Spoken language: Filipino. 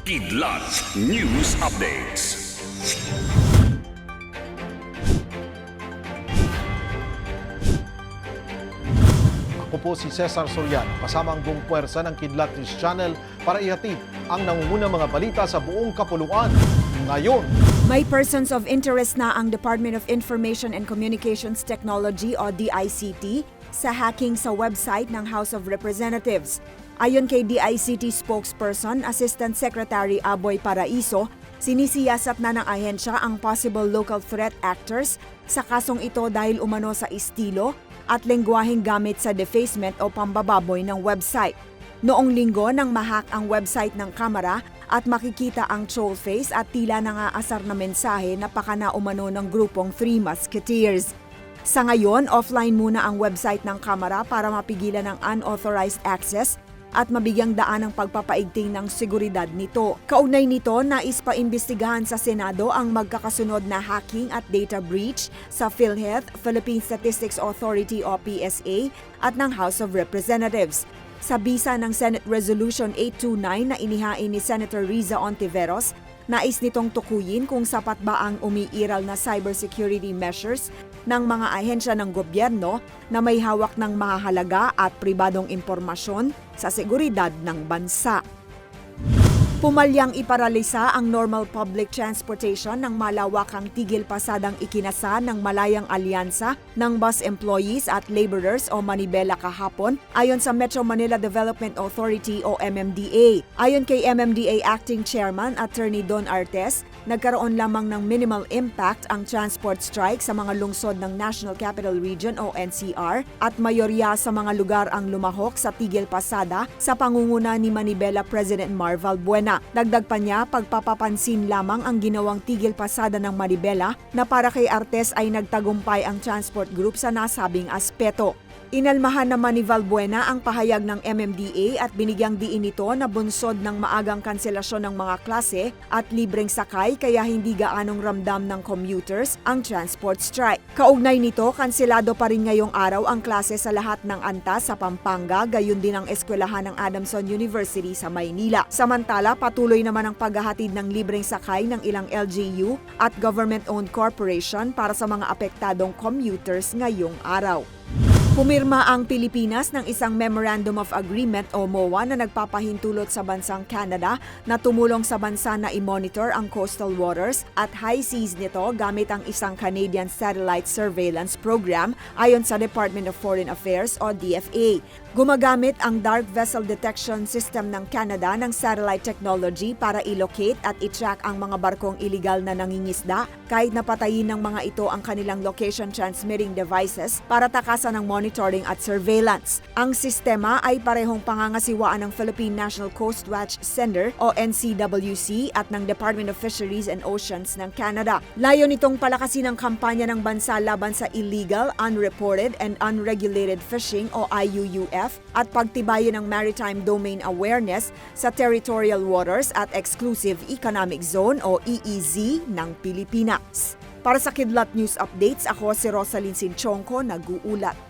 Kidlat News Updates. Ako po si Cesar Soriano, kasama ang buong puwersa ng Kidlat News Channel para ihatid ang nangungunang mga balita sa buong kapuluan. Ngayon, May persons of interest na ang Department of Information and Communications Technology o DICT sa hacking sa website ng House of Representatives. Ayon kay DICT spokesperson, Assistant Secretary Aboy Paraiso, sinisiyasat na ng ahensya ang possible local threat actors sa kasong ito dahil umano sa estilo at lengguwaheng gamit sa defacement o pambababoy ng website. Noong linggo nang mahack ang website ng Kamara at makikita ang troll face at tila nangaasar na mensahe na pakana umano ng grupong Three Musketeers. Sa ngayon, offline muna ang website ng Kamara para mapigilan ang unauthorized access at mabigyang daan ang pagpapaigting ng seguridad nito. Kaugnay nito, nais pa imbestigahan sa Senado ang magkakasunod na hacking at data breach sa PhilHealth, Philippine Statistics Authority o PSA at ng House of Representatives. Sa bisa ng Senate Resolution 829 na inihain ni Senator Riza Ontiveros, nais nitong tukuyin kung sapat ba ang umiiral na cybersecurity measures ng mga ahensya ng gobyerno na may hawak ng mahahalaga at pribadong impormasyon sa seguridad ng bansa. Pumalyang iparalisa ang normal public transportation ng malawakang tigil pasadang ikinasa ng Malayang Alyansa ng bus employees at laborers o Manibela kahapon ayon sa Metro Manila Development Authority o MMDA. Ayon kay MMDA Acting Chairman Attorney Don Artes, nagkaroon lamang ng minimal impact ang transport strike sa mga lungsod ng National Capital Region o NCR at mayorya sa mga lugar ang lumahok sa tigil pasada sa pangunguna ni Manibela President Marval Buena. Dagdag pa niya, pagpapapansin lamang ang ginawang tigil pasada ng Manibela na para kay Artes ay nagtagumpay ang transport group sa nasabing aspeto. Inalmahan naman ni Valbuena ang pahayag ng MMDA at binigyang diin ito na bunsod ng maagang kanselasyon ng mga klase at libreng sakay kaya hindi gaanong ramdam ng commuters ang transport strike. Kaugnay nito, kanselado pa rin ngayong araw ang klase sa lahat ng antas sa Pampanga, gayon din ang eskwelahan ng Adamson University sa Maynila. Samantala, patuloy naman ang paghahatid ng libreng sakay ng ilang LGU at government-owned corporation para sa mga apektadong commuters ngayong araw. Pumirma ang Pilipinas ng isang Memorandum of Agreement o MOA na nagpapahintulot sa bansang Canada na tumulong sa bansa na i-monitor ang coastal waters at high seas nito gamit ang isang Canadian Satellite Surveillance Program ayon sa Department of Foreign Affairs o DFA. Gumagamit ang Dark Vessel Detection System ng Canada ng satellite technology para i-locate at i-track ang mga barkong iligal na nangingisda kahit napatayin ng mga ito ang kanilang location transmitting devices para takasan ng monitoring at surveillance. Ang sistema ay parehong pangangasiwaan ng Philippine National Coast Watch Center o NCWC at ng Department of Fisheries and Oceans ng Canada. Layo nitong palakasin ang kampanya ng bansa laban sa illegal, unreported, and unregulated fishing o IUUF at pagtibayin ng maritime domain awareness sa territorial waters at exclusive economic zone o EEZ ng Pilipinas. Para sa Kidlat News Updates, ako si Rosalyn Sinchonko, nag-uulat.